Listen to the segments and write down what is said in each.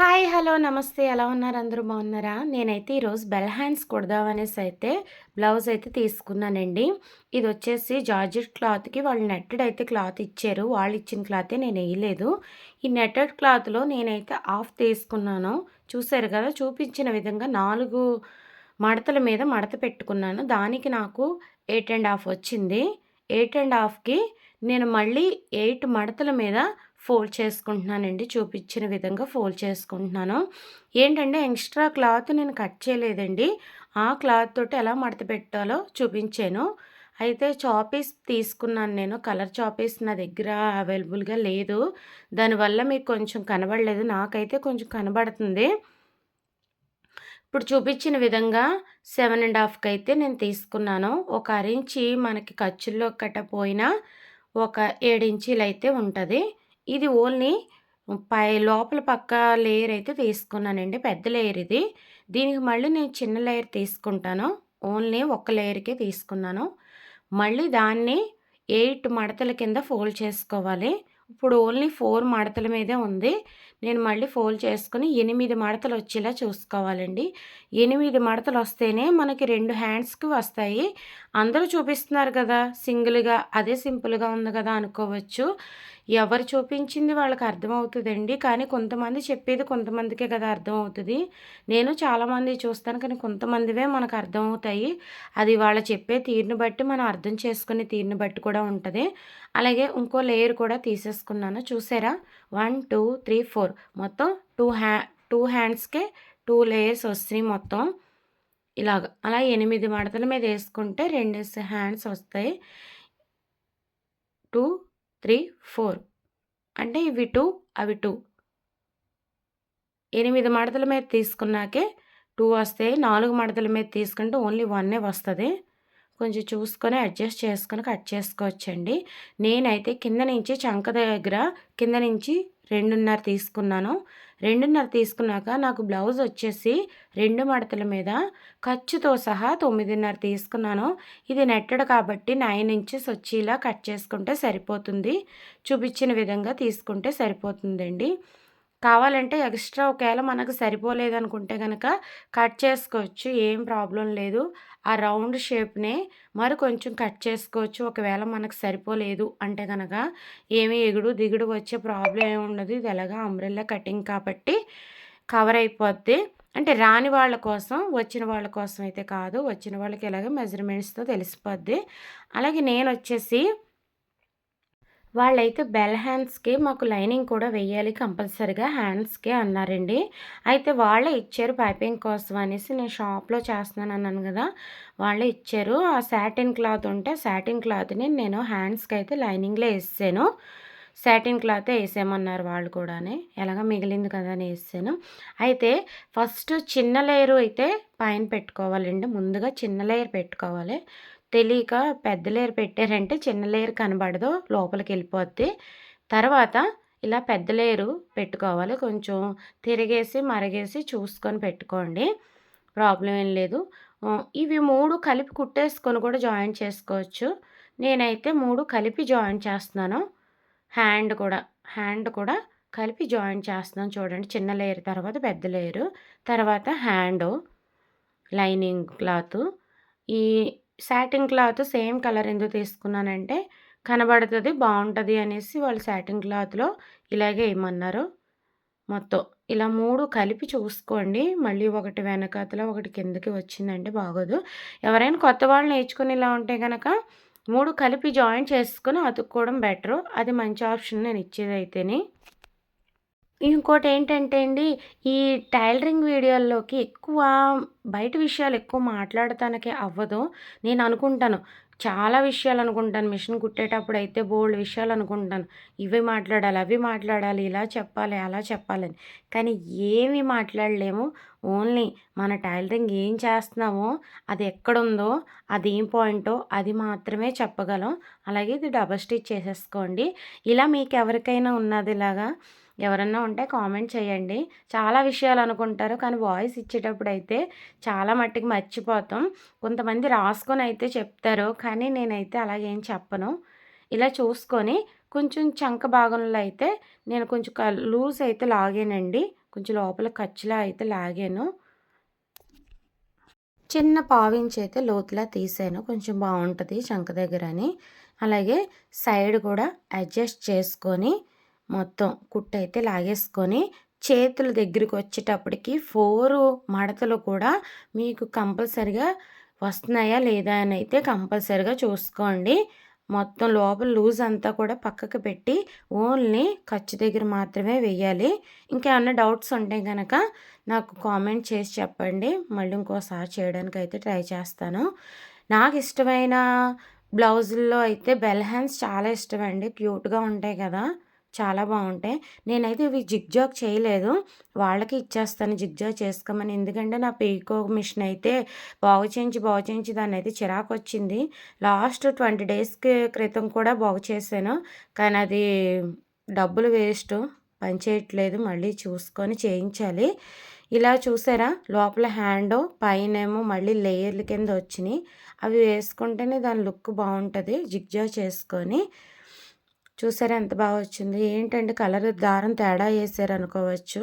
Hi hello నమస్తే. ఎలా ఉన్నారు? అందరూ బాగున్నారా? నేనైతే ఈరోజు బెల్ హ్యాండ్స్ కుడదామనేసి అయితే బ్లౌజ్ అయితే తీసుకున్నానండి. ఇది వచ్చేసి జార్జెట్ క్లాత్కి వాళ్ళు నెట్టెడ్ అయితే క్లాత్ ఇచ్చారు. వాళ్ళు ఇచ్చిన క్లాతే నేను వేయలేదు. ఈ నెట్టెడ్ క్లాత్లో నేనైతే ఆఫ్ తీసుకున్నాను. చూసారు కదా చూపించిన విధంగా నాలుగు మడతల మీద మడత పెట్టుకున్నాను. దానికి నాకు ఎయిట్ అండ్ హాఫ్ వచ్చింది. ఎయిట్ అండ్ హాఫ్కి నేను మళ్ళీ ఎయిట్ మడతల మీద ఫోల్డ్ చేసుకుంటున్నానండి. చూపించిన విధంగా ఫోల్డ్ చేసుకుంటున్నాను. ఏంటంటే ఎక్స్ట్రా క్లాత్ నేను కట్ చేయలేదండి. ఆ క్లాత్ తోటి ఎలా మడత పెట్టాలో చూపించాను. అయితే చాపీస్ తీసుకున్నాను నేను. కలర్ చాపీస్ నా దగ్గర అవైలబుల్గా లేదు. దానివల్ల మీకు కొంచెం కనబడలేదు. నాకైతే కొంచెం కనబడుతుంది. ఇప్పుడు చూపించిన విధంగా సెవెన్ అండ్ హాఫ్కి అయితే నేను తీసుకున్నాను. ఒక అరించి మనకి ఖర్చుల్లో కట్ట పోయినా ఒక ఏడించీలు అయితే ఉంటుంది. ఇది ఓన్లీ పై లోపల పక్క లేయర్ అయితే తీసుకున్నానండి. పెద్ద లేయర్ ఇది. దీనికి మళ్ళీ నేను చిన్న లేయర్ తీసుకుంటాను. ఓన్లీ ఒక లేయర్కే తీసుకున్నాను. మళ్ళీ దాన్ని ఎయిట్ మడతల కింద ఫోల్డ్ చేసుకోవాలి. ఇప్పుడు ఓన్లీ ఫోర్ మడతల మీదే ఉంది. నేను మళ్ళీ ఫోల్డ్ చేసుకుని ఎనిమిది మడతలు వచ్చేలా చూసుకోవాలండి. ఎనిమిది మడతలు వస్తేనే మనకి రెండు హ్యాండ్స్కి వస్తాయి. అందరూ చూపిస్తున్నారు కదా సింగిల్గా అదే సింపుల్గా ఉంది కదా అనుకోవచ్చు. ఎవరు చూపించింది వాళ్ళకి అర్థమవుతుందండి. కానీ కొంతమంది చెప్పేది కొంతమందికే కదా అర్థమవుతుంది. నేను చాలామంది చూస్తాను కానీ కొంతమందివే మనకు అర్థమవుతాయి. అది వాళ్ళు చెప్పే తీరుని బట్టి మనం అర్థం చేసుకునే తీరుని బట్టి కూడా ఉంటుంది. అలాగే ఇంకో లేయర్ కూడా తీసేసుకున్నాను. చూసారా? One two three four. మొత్తం టూ హ్యా టూ హ్యాండ్స్కే టూ లేయర్స్ వస్తాయి మొత్తం. ఇలాగ అలా ఎనిమిది మడతల మీద వేసుకుంటే రెండు హ్యాండ్స్ వస్తాయి. Two three four. అంటే ఇవి టూ అవి టూ. ఎనిమిది మడతల మీద తీసుకున్నాకే టూ వస్తాయి. నాలుగు మడతల మీద తీసుకుంటే ఓన్లీ వన్నే వస్తుంది. కొంచెం చూసుకొని అడ్జస్ట్ చేసుకొని కట్ చేసుకోవచ్చండి. నేనైతే కింద నుంచి చంక దగ్గర కింద నుంచి రెండున్నర తీసుకున్నాను. రెండున్నర తీసుకున్నాక నాకు బ్లౌజ్ వచ్చేసి రెండు మడతల మీద ఖర్చుతో సహా తొమ్మిదిన్నర తీసుకున్నాను. ఇది నెట్టడు కాబట్టి నైన్ ఇంచెస్ వచ్చేలా కట్ చేసుకుంటే సరిపోతుంది. చూపించిన విధంగా తీసుకుంటే సరిపోతుందండి. కావాలంటే ఎక్స్ట్రా ఒకవేళ మనకు సరిపోలేదనుకుంటే కనుక కట్ చేసుకోవచ్చు ఏం ప్రాబ్లం లేదు. ఆ రౌండ్ షేప్నే మరి కొంచెం కట్ చేసుకోవచ్చు. ఒకవేళ మనకు సరిపోలేదు అంటే కనుక ఏమి ఎగుడు దిగుడు వచ్చే ప్రాబ్లం ఏమి ఉండదు. ఇది ఎలాగా అంబ్రెల్లా కటింగ్ కాబట్టి కవర్ అయిపోద్ది. అంటే రాని వాళ్ళ కోసం వచ్చిన వాళ్ళ కోసం అయితే కాదు. వచ్చిన వాళ్ళకి ఎలాగ మెజర్మెంట్స్తో తెలిసిపోద్ది. అలాగే నేను వచ్చేసి వాళ్ళైతే బెల్ హ్యాండ్స్కి మాకు లైనింగ్ కూడా వెయ్యాలి కంపల్సరిగా హ్యాండ్స్కి అన్నారండి. అయితే వాళ్ళే ఇచ్చారు పైపింగ్ కోసం అనేసి నేను షాప్లో చేస్తున్నాను అన్నాను కదా వాళ్ళే ఇచ్చారు. ఆ శాటిన్ క్లాత్ ఉంటే శాటిన్ క్లాత్ని నేను హ్యాండ్స్కి అయితే లైనింగ్లో వేసాను. సాటిన్ క్లాతే వేసేయమన్నారు వాళ్ళు కూడానే. ఎలాగ మిగిలింది కదా అని వేసాను. అయితే ఫస్ట్ చిన్న లేయరు అయితే పైన పెట్టుకోవాలండి. ముందుగా చిన్న లేయర్ పెట్టుకోవాలి. తెలియక పెద్ద లేయర్ పెట్టారంటే చిన్న లేయర్ కనబడదు లోపలికి వెళ్ళిపోద్ది తర్వాత ఇలా పెద్ద లేయరు పెట్టుకోవాలి. కొంచెం తిరిగేసి మరగేసి చూసుకొని పెట్టుకోండి. ప్రాబ్లం ఏం లేదు. ఇవి మూడు కలిపి కుట్టేసుకొని కూడా జాయిన్ చేసుకోవచ్చు. నేనైతే మూడు కలిపి జాయిన్ చేస్తున్నాను. హ్యాండ్ కూడా హ్యాండ్ కూడా కలిపి జాయిన్ చేస్తున్నాను చూడండి. చిన్న లేయర్ తర్వాత పెద్ద లేయరు తర్వాత హ్యాండ్ లైనింగ్ క్లాత్. ఈ సాటిన్ క్లాత్ సేమ్ కలర్ ఎందుకు తీసుకున్నానంటే కనబడుతుంది బాగుంటుంది అనేసి వాళ్ళు సాటిన్ క్లాత్లో ఇలాగే ఇమ్మన్నారు మొత్తం ఇలా మూడు కలిపి చూసుకోండి. మళ్ళీ ఒకటి వెనకాతలో ఒకటి కిందకి వచ్చిందంటే బాగోదు. ఎవరైనా కొత్త వాళ్ళు నేర్చుకుని ఇలా ఉంటే కనుక మూడు కలిపి జాయిన్ చేసుకుని అతుక్కోవడం బెటరు అది మంచి ఆప్షన్ నేను ఇచ్చేది అయితేనే. ఇంకోటి ఏంటంటే అండి ఈ టైలరింగ్ వీడియోల్లోకి ఎక్కువ బయట విషయాలు ఎక్కువ మాట్లాడటానికి అవ్వదు. నేను అనుకుంటాను చాలా విషయాలు అనుకుంటాను. మిషన్ కుట్టేటప్పుడు అయితే బోల్డ్ విషయాలు అనుకుంటాను. ఇవి మాట్లాడాలి అవి మాట్లాడాలి ఇలా చెప్పాలి అలా చెప్పాలని కానీ ఏమి మాట్లాడలేము. ఓన్లీ మన టైలరింగ్ ఏం చేస్తున్నామో అది ఎక్కడుందో అది ఏం పాయింటో అది మాత్రమే చెప్పగలం. అలాగే ఇది డబల్ స్టిచ్ చేసేసుకోండి. ఇలా మీకు ఎవరికైనా ఉన్నది ఇలాగా ఎవరన్నా ఉంటే కామెంట్ చేయండి. చాలా విషయాలు అనుకుంటారు కానీ వాయిస్ ఇచ్చేటప్పుడు అయితే చాలా మట్టికి మర్చిపోతాం. కొంతమంది రాసుకొని అయితే చెప్తారు కానీ నేనైతే అలాగేం చెప్పను. ఇలా చూసుకొని కొంచెం చంక భాగంలో అయితే నేను కొంచెం లూజ్ అయితే లాగానండి. కొంచెం లోపల ఖర్చులా అయితే లాగాను. చిన్న పావించి అయితే లోతులా తీసాను. కొంచెం బాగుంటుంది చంక దగ్గర అని అలాగే సైడ్ కూడా అడ్జస్ట్ చేసుకొని మొత్తం కుట్టయితే లాగేసుకొని చేతుల దగ్గరికి వచ్చేటప్పటికి ఫోరు మడతలు కూడా మీకు కంపల్సరిగా వస్తున్నాయా లేదా అని అయితే కంపల్సరిగా చూసుకోండి. మొత్తం లోపల లూజ్ అంతా కూడా పక్కకు పెట్టి ఓన్లీ ఖర్చు దగ్గర మాత్రమే వెయ్యాలి ఇంకేమన్నా డౌట్స్ ఉంటే కనుక నాకు కామెంట్ చేసి చెప్పండి. మళ్ళీ ఇంకోసారి చేయడానికి అయితే ట్రై చేస్తాను. నాకు ఇష్టమైన బ్లౌజుల్లో అయితే బెల్ హ్యాండ్స్ చాలా ఇష్టం అండి. క్యూట్గా ఉంటాయి కదా. చాలా బాగుంటాయి. నేనైతే ఇవి జిగ్జాగ్ చేయలేదు. వాళ్ళకి ఇచ్చేస్తాను. జిగ్జాగ్ చేసుకోమని. ఎందుకంటే నా పీకో మిషన్ అయితే బాగు చేయించి బాగు చేయించి దాన్ని అయితే చిరాకు వచ్చింది. లాస్ట్ ట్వంటీ డేస్కి క్రితం కూడా బాగు చేశాను. కానీ అది డబ్బులు వేస్ట్. పనిచేయట్లేదు మళ్ళీ చూసుకొని చేయించాలి. ఇలా చూసారా? లోపల హ్యాండ్ పైనేమో మళ్ళీ లేయర్ల కింద వచ్చినాయి. అవి వేసుకుంటేనే దాని లుక్ బాగుంటుంది. జిగ్జా చేసుకొని. చూసారా ఎంత బాగా వచ్చింది. ఏంటంటే కలర్ దారం తేడా వేసారు అనుకోవచ్చు.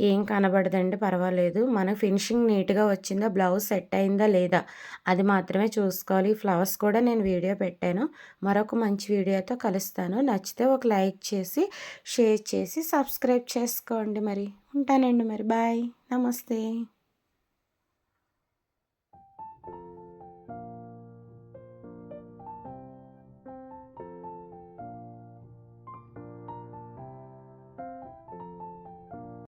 ఏం కనబడదండి పర్వాలేదు. మన ఫినిషింగ్ నీట్గా వచ్చిందా బ్లౌజ్ సెట్ అయిందా లేదా అది మాత్రమే చూసుకోవాలి. ఫ్లవర్స్ కూడా నేను వీడియో పెట్టాను. మరొక మంచి వీడియోతో కలుస్తాను. నచ్చితే ఒక లైక్ చేసి షేర్ చేసి సబ్స్క్రైబ్ చేసుకోండి మరి. ఉంటానండి మరి. బాయ్. నమస్తే.